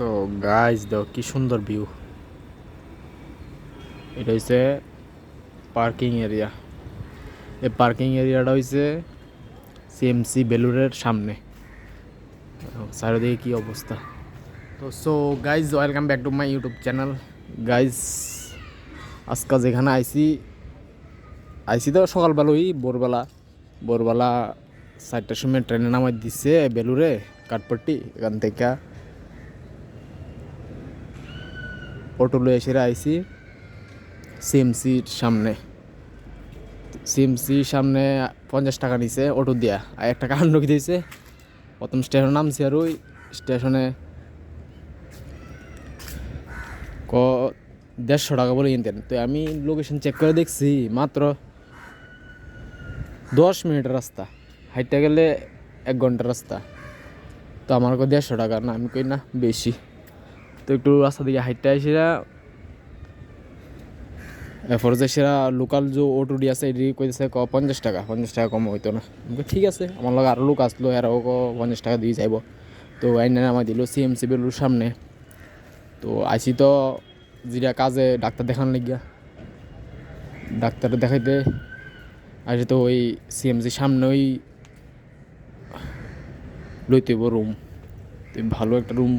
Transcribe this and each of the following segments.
So guys দাও কি সুন্দর ভিউ এটা হচ্ছে পার্কিং এরিয়া এই পার্কিং এরিয়াটা হচ্ছে সিএমসি বেলুরের সামনে। চারিদিকে কি অবস্থা। তো so guys welcome back to my YouTube channel guys আজকে যেখানে আইসি আইসি তো সকালবেলায়, ভোরবেলা। ভোরবেলা চারটার সময় ট্রেনে নামাই দিচ্ছে বেলুরে কাঠপট্টি, এখান থেকে। অটো লয়ে এসে আইসি সিএমসির সামনে। সিএমসির সামনে পঞ্চাশ টাকা নিছে অটো দিয়া। আর একটা কারণ ঢুকে দিয়েছে প্রথম স্টেশনে নামছি আর ওই স্টেশনে ক দেড়শো টাকা বলে কিনতেন। তো আমি লোকেশন চেক করে দেখছি, মাত্র দশ মিনিটের রাস্তা। হাইটে গেলে এক ঘণ্টার রাস্তা। তো আমার কো দেড়শো টাকা? না, আমি কই না, বেশি। তো একটু রাস্তা দিকে হাইটটা এসেরা। এরপর যে সেরা লোকাল যে অটোডি আছে, এটি কইতেছে ক পঞ্চাশ টাকা পঞ্চাশ টাকা কম হইতো না। ঠিক আছে, আমার লগে আরও লোক আসলো, এরাও ক পঞ্চাশ টাকা দিয়ে যাইব। তো আইনে আমার দিল সিএমসি বেলুর সামনে। তো আইসি তো যেটা কাজে, ডাক্তার দেখান লাগিয়া। ডাক্তার দেখাইতে আসে তো ওই সিএমসি সামনে ওই লইতে রুম তো ভালো একটা রুম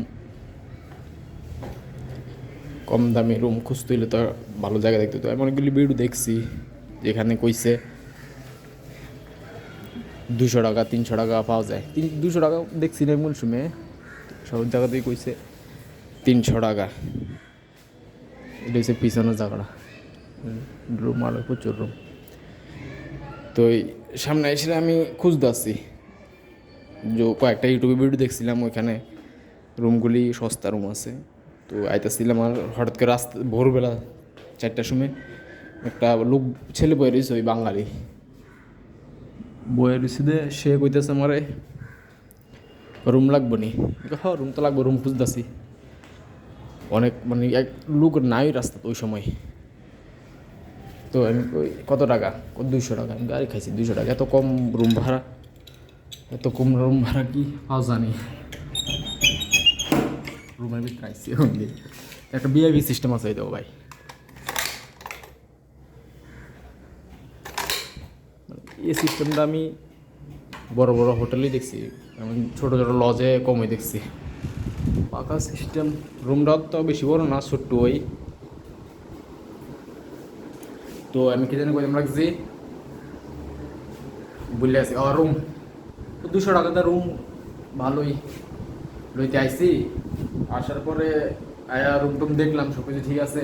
কম দামি রুম খুঁজতে হইলে তো ভালো জায়গা দেখতে তো আমি অনেকগুলি ভিডিও দেখছি, যেখানে কইছে, দুশো টাকা, তিনশো টাকা পাওয়া যায়। তিন, দুশো টাকা দেখছি না মূল সুমে সব জায়গাতেই কইছে, তিনশো টাকা। এটা হচ্ছে পিছনের জায়গাটা। রুম আরও প্রচুর রুম তো সামনে এসে আমি খুঁজতে আসছি। যে কয়েকটা ইউটিউবে ভিডিও দেখছিলাম, ওইখানে রুমগুলি সস্তা রুম আছে। তো আইতেছিলাম আর হঠাৎ করে রাস্তা, ভোরবেলা চারটার সময় একটা লোক, ছেলে বয়ে রয়েছে ওই বাঙালি। বয়ে রয়েছে দে, সে কইতেছে আমারে, রুম লাগবো নি? হ রুম তো লাগবো, রুম খুঁজতেছি। অনেক মানে এক লোক নাই রাস্তা ওই সময়। তো আমি কই, কত টাকা? দুইশো টাকা। আমি গাড়ি খাইছি, দুইশো টাকা। এত কম রুম ভাড়া, এত কম রুম ভাড়া কি পাও জানি রুমের ভিতরে আইসি একটা বিআইপি সিস্টেম আছে দেবো ভাই। এই সিস্টেমটা আমি বড় বড় হোটেলেই দেখছি আমি ছোটো ছোটো লজে কমই দেখছি। পাকা সিস্টেম রুমটা তো বেশি বড় না, ছোট্ট ওই। তো আমি কি জানি কইতাম লাগছি বললে আছি রুম দুশো টাকাতে রুম ভালোই। লইতে আইসি আসার পরে আয়া রুম টুম দেখলাম সব কিছু ঠিক আছে।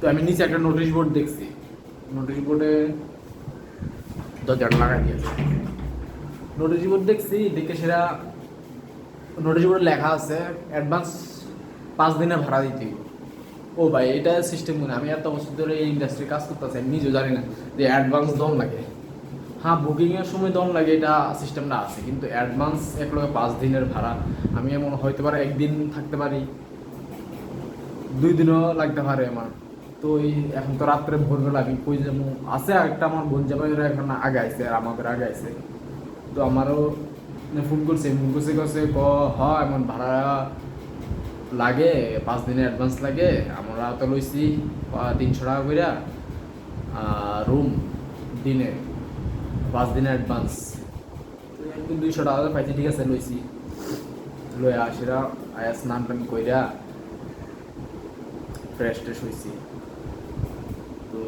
তো আমি নিচে একটা নোটিশ বোর্ড দেখছি। নোটিশ বোর্ডে দরজাটা লাগাই দিয়েছে নোটিশ বোর্ড দেখছি, দেখে সেটা নোটিশ বোর্ডে লেখা আছে অ্যাডভান্স পাঁচ দিনের ভাড়া দিতে। ও ভাই, এটা সিস্টেম মনে আমি এত বছর ধরে এই ইন্ডাস্ট্রি কাজ করতেছি, আমি নিজেও জানি না যে অ্যাডভান্স দম লাগে। হ্যাঁ বুকিংয়ের সময় দম লাগে, এটা সিস্টেমটা আছে, কিন্তু অ্যাডভান্স এক লগে পাঁচ দিনের ভাড়া। আমি এমন হয়তো পারে একদিন থাকতে পারি, দুই দিনও লাগতে পারে আমার। তো এই এখন তো রাত্রে ভোরবেলা আমি কই যাব? আছে একটা আমার বোন জামাইরা এখন আগে আইছে আর আমাদের আগে আইছে তো আমারও ফোন করছে ফোন করছে করছে, ক, হ, এমন ভাড়া লাগে, পাঁচ দিনের অ্যাডভান্স লাগে, আমরা তো লইছি তিনশো টাকা কইরা রুম দিনে পাঁচ দিনের অ্যাডভান্স দুইশো টাকা পাইছি, ঠিক আছে, লইছি। লইয়া আসিরা, আয়া স্নান টান কইরা ফ্রেশ ট্রেশ হইছি। তো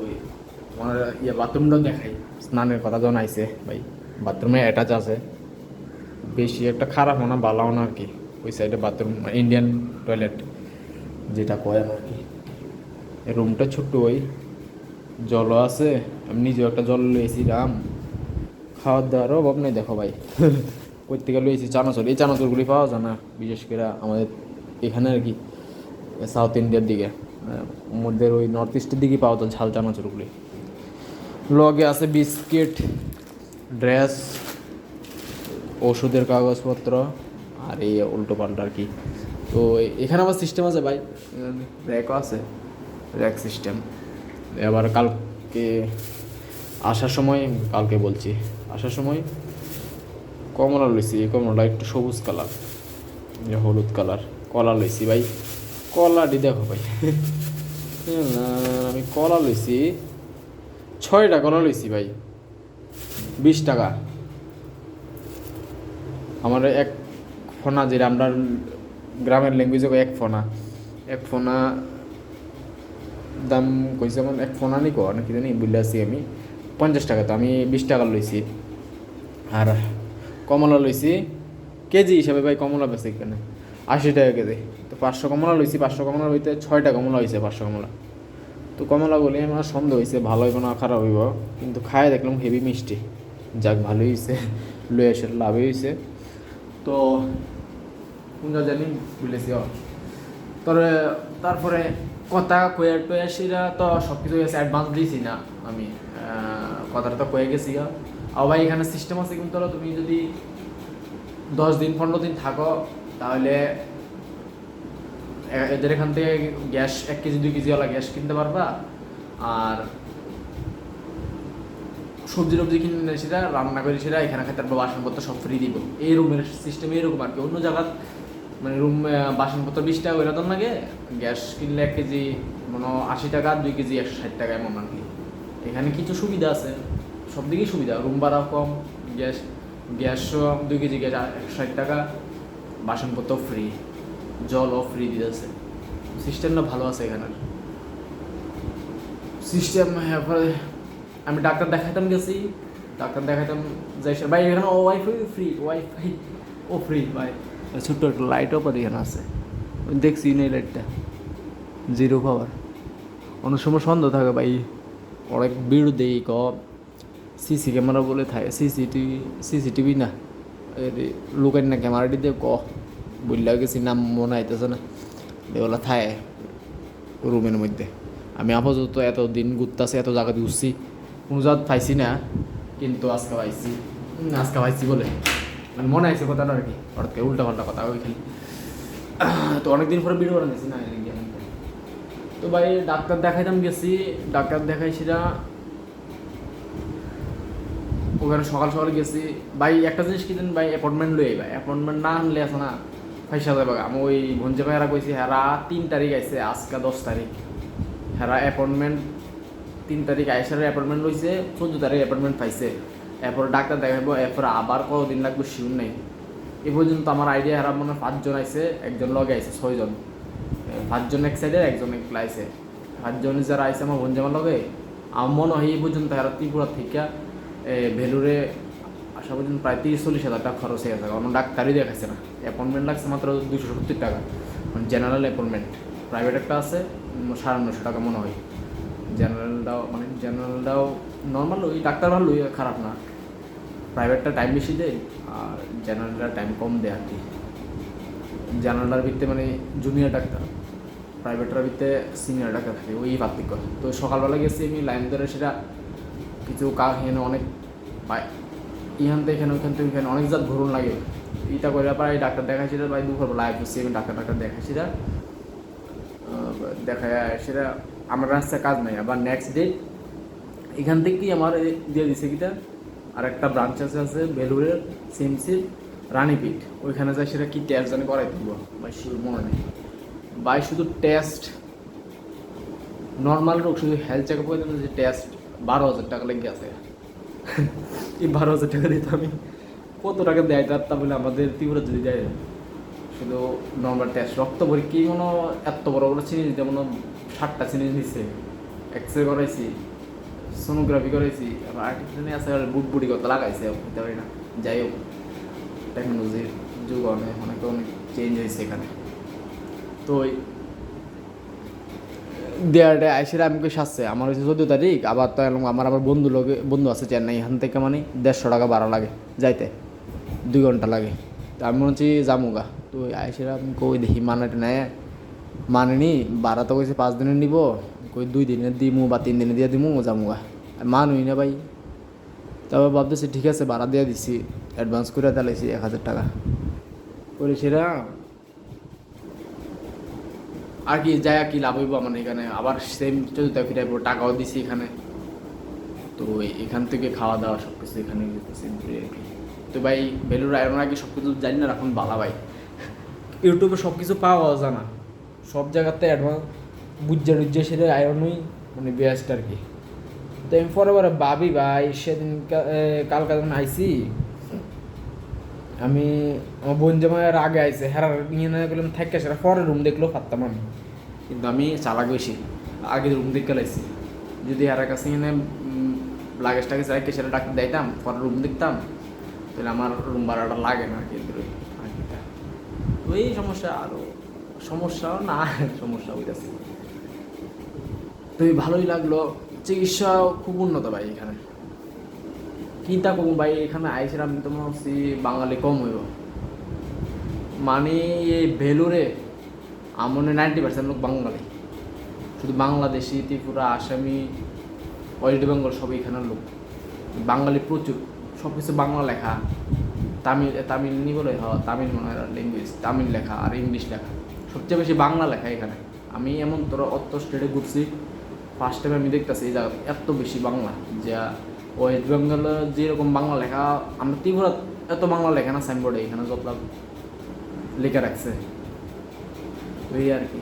আমার ইয়ে বাথরুমটাও দেখাই, স্নানের কথা যখন আইছে, ভাই, বাথরুমে অ্যাটাচ আছে। বেশি একটা খারাপ না ভালো না আর কি, ওই সাইডে বাথরুম ইন্ডিয়ান টয়লেট যেটা কয় আর কি। রুমটা ছোট্ট ওই, জলও আছে, আমি নিজেও একটা জল লইছি, রাম। খাওয়ার দাওয়ারও অভাব নেই দেখো ভাই। কই থেকে লইছি চানাচুর। এই চানাচুরগুলি পাওয়া যায় না বিশেষ করে আমাদের এখানে আর কি সাউথ ইন্ডিয়ার দিকে। আহ, মধ্যে ওই নর্থ ইস্টের দিকে পাওয়া যায় ঝাল চানাচুরগুলি। লগে আছে বিস্কিট ড্রেস ওষুধের কাগজপত্র আর এই উল্টো পাল্টা আর কি। তো এখানে আবার সিস্টেম আছে ভাই। র্যাকও আছে র্যাক সিস্টেম এবার কালকে আসার সময় কালকে বলছি। আসার সময় কমলা লইছি, এই কমলাটা একটু সবুজ কালার হলুদ কালার, কলা লইছি ভাই। কলাটি দেখো ভাই। আমি কলা লইছি, ছয়টা কলা লইছি ভাই, বিশ টাকা। আমার এক ফোনা যেটা আমরা গ্রামের ল্যাঙ্গুয়েজে এক ফোনা এক ফোনা দাম কইছে এক ফোনা নি কো নাকি জানি বুঝলে আছি আমি। পঞ্চাশ টাকা তো আমি বিশ টাকা লইছি। আর কমলা লইছি, কেজি হিসাবে ভাই কমলা বেশি এখানে, আশি টাকা কেজি। তো পাঁচশো কমলা লইছি, পাঁচশো কমলা হইতে ছয়টা কমলা হয়েছে পাঁচশো কমলা। তো কমলা বলি আমার সন্দেহ হয়েছে ভালো হইব না খারাপ হইব। কিন্তু খায় দেখলাম হেভি মিষ্টি। যাক, ভালোই হয়েছে লয়ে আসে লাভই হয়েছে তো কোনটা জানি ভুলেছি তবে তারপরে কথা কয়ে টয়ে সেটা তো সব কিছু অ্যাডভান্স দিয়েছি না আমি। কথাটা তো কয়ে গেছি গা। আর ভাই, এখানে সিস্টেম আছে কিন্তু তুমি যদি দশ দিন, পনেরো দিন থাকো, তাহলে এদের এখান থেকে গ্যাস এক কেজি, দুই কেজিওয়ালা গ্যাস কিনতে পারবা। আর সবজি টবজি কিনে সেটা, রান্না করে সেটা, এখানে খেতে পারব, বাসনপত্র সব ফ্রি দিব। এই রুমের সিস্টেম এরকম আর কি। অন্য জায়গা মানে রুম বাসনপত্র বিশ টাকা ওইরকম লাগে গ্যাস কিনলে এক কেজি মনে আশি টাকা, দুই কেজি একশো ষাট টাকা এমন আর কি। এখানে কিছু সুবিধা আছে। সব দিকেই সুবিধা। রুম ভাড়াও কম গ্যাস গ্যাসও দুই কেজি গ্যাস একশো ষাট টাকা। বাসনপত্র ফ্রি জলও ফ্রি দিতেছে। সিস্টেমটা ভালো আছে এখানের সিস্টেম আমি ডাক্তার দেখাতাম গেছি। ডাক্তার দেখাতাম যাই ভাই, এখানে ও ওয়াইফাই ফ্রি ওয়াইফাই ও ফ্রি ভাই। ছোট্ট একটা লাইটও পারি এখানে আছে। দেখছি না এই লাইটটা জিরো পাওয়ার অনেক সময় সন্দেহ থাকে ভাই। অনেক ভিড় দেই ক সিসি ক্যামেরা বলে থাকে সিসিটিভি সিসিটিভি না লোকের না ক্যামেরাটি দিয়ে ক বললে গেছি নাম মনে আইতেছে না। এগুলো থাকে রুমের মধ্যে। আমি আপাতত এত দিন ঘুরতেছি, এত জায়গা ঘুরছি, কোনো জাত পাইছি না, কিন্তু আজকে পাইছি আজকে পাইছি বলে। মানে মনে আছে কথাটা আর কি, হঠাৎ উল্টা পাল্টা কথা ওই খালি। তো অনেকদিন পরে ভিডিও বানাইছি না। তো ভাই, ডাক্তার দেখাইতাম গেছি। ডাক্তার দেখাইছিরা ওখানে সকাল সকাল গেছি। ভাই, একটা জিনিস কি দেন ভাই অ্যাপয়েন্টমেন্ট লই ভাই অ্যাপয়েন্টমেন্ট না আনলে আছে না পয়সা যাবে আমি ওই ভঞ্জে ভাইরা কইছি, হেরা তিন তারিখ আইছে, আজকে দশ তারিখ। হেরা অ্যাপয়েন্টমেন্ট তিন তারিখ আইসার অ্যাপয়েন্টমেন্ট লইছে, চোদ্দ তারিখ অ্যাপয়েন্টমেন্ট পাইছে। এরপর ডাক্তার দেখাবো এরপর আবার কতদিন লাগবে শিউর নেই। এ পর্যন্ত আমার আইডিয়া হেরা মনে পাঁচজন আইছে, একজন লগে আইছে, ছয়জন। পাঁচজন এক সাইডে একজন এক আইছে পাঁচজন যারা আইসে আমার ভঞ্জামার লগে আমার মনে হয় এই পর্যন্ত আর ত্রিপুরা থেকে ভেলুরে আসা পর্যন্ত প্রায় তিরিশ চল্লিশ হাজার টাকা খরচ হয়ে গেছে। কারণ ডাক্তারই দেখাচ্ছে না। অ্যাপয়েন্টমেন্ট লাগছে মাত্র দুশো সত্তর টাকা। মানে জেনারেল অ্যাপয়েন্টমেন্ট প্রাইভেট একটা আছে সাড়ে নশো টাকা মনে হয়। জেনারেলটাও মানে জেনারেলটাও নর্মাল ওই ডাক্তার ভালো খারাপ না। প্রাইভেটটা টাইম বেশি দেয়, আর জেনারেলটা টাইম কম দেয় আর কি। জেনারেলটার ভিত্তিতে মানে জুনিয়র ডাক্তার। প্রাইভেটটার ভিত্তিতে সিনিয়র ডাক্তার থাকে, ওই পার্থক্য। তো সকালবেলা গেছি আমি লাইন ধরে সেটা কিছু কাজ এখানে অনেক ইহান থেকে এখানে ওইখান থেকে ওইখানে অনেক জাত ঘুরুন লাগে। ইটা করে পাই ডাক্তার দেখাইছি ভাই দুপুর লাইভ করছি, আমি ডাক্তার ডাক্তার দেখাইছি দেখা সেটা আমার রাস্তায় কাজ নাই। আবার নেক্সট ডে এখান থেকেই আমার দিয়ে দিছে কিটা আর একটা ব্রাঞ্চ আছে আছে বেলুরের সিমসির রানীপীঠ। ওইখানে যাই সেটা কি টেস্ট জানি করাই দিব বা শিওর মনে নেই। বাই শুধু টেস্ট নর্মাল রোগ, শুধু হেলথ চেক আপ করে যে টেস্ট বারো হাজার টাকা লেগে আছে। এই বারো হাজার টাকা দিতে আমি কত টাকা দেয় তা বলে আমাদের তীব্র যদি দেয়? শুধু নর্মাল টেস্ট রক্ত পরীক্ষা কোনো এত বড় বড় চিনি যেমন ষাটটা চিনি দিচ্ছে এক্স রে করাইছি সোনোগ্রাফি করাইছি, আবার আর্টিফিশিয়াল আছে আর বুট বুটি করতে লাগাইছে যাই হোক টেকনোলজির যুগ অনেক অনেক অনেক চেঞ্জ হয়েছে এখানে। তো ওই দেয়ারটা আইসিরা আমি কই সাজছে। আমার হচ্ছে চোদ্দ তারিখ, আবার তো আমার আবার বন্ধু লগে বন্ধু আছে চেন্নাই, এখান থেকে মানে দেড়শো টাকা ভাড়া লাগে যাইতে, দুই ঘণ্টা লাগে। তো আমি মনে হচ্ছি জামুগা তো ওই আমি কই দেখি মানাটা নেয় মানেনি ভাড়া তো কইছে পাঁচ দিনের নিব, কই দুই দিনের দিমু বা তিন দিনে দিয়ে দিমু জামুগা আর মানুই না ভাই। তারপর ভাবতেছি, ঠিক আছে, ভাড়া দিয়ে দিছি অ্যাডভান্স করে দিলাইছি এক হাজার টাকা। করে আর কি যায় কি লাভ হইব আমার এখানে? আবার সেম চতুর্থ ফিরাইব টাকাও দিছি এখানে। তো এখান থেকে খাওয়া দাওয়া সব কিছু এখানে তো ভাই বেলুর আয়রন আগে সব কিছু জানি না? এখন বালা ভাই। ইউটিউবে সব কিছু পাওয়া যায় না সব জায়গাতে অ্যাডভান্স বুঝে টুজ্জে সেটা আয়রনই মানে বেস্ট আর কি। তো আমি পরে পরে ভাবি, ভাই সেদিন কালকে যখন আইসি আমি আমার বোন জামাইয়ের আগে আইসে হেরার নিয়ে না গেলাম থাকে সেটা পরে রুম দেখলেও পারতাম আমি। কিন্তু আমি চালাক বেশি আগে রুম দেখতে লাইছি। যদি হেরার কাছে এনে লাগেজ টাগেজ রাখে সেটা ডাক্তার দিতাম পরে রুম দেখতাম, তাহলে আমার রুম ভাড়াটা লাগে না কিন্তু ওই সমস্যা আরও সমস্যাও না, সমস্যা হইতেছে। তো ভালোই লাগল চিকিৎসা খুব উন্নত ভাই এখানে। চিন্তা করব ভাই, এখানে আইছিলাম তো মনে হচ্ছি বাঙালি কম হইব। মানে এই ভেলুরে আমনে নাইনটি পার্সেন্ট লোক বাঙালি। শুধু বাংলাদেশি, ত্রিপুরা, আসামি, ওয়েস্ট বেঙ্গল সব এখানের লোক। বাঙালি প্রচুর। সব কিছু বাংলা লেখা। তামিল তামিল নি বলে হ তামিল মনে হয় ল্যাঙ্গুয়েজ তামিল লেখা আর ইংলিশ লেখা। সবচেয়ে বেশি বাংলা লেখা এখানে। আমি এমন তোর অত স্টেটে ঘুরছি ফার্স্ট টাইম আমি দেখতেছি এই জায়গাতে এত বেশি বাংলা যা ওয়েস্ট বেঙ্গলে যেরকম বাংলা লেখা, আমরা ত্রিপুরা এত বাংলা লেখা না সাইনবোর্ডে এখানে যত লেখা রাখছে। ওই আর কি।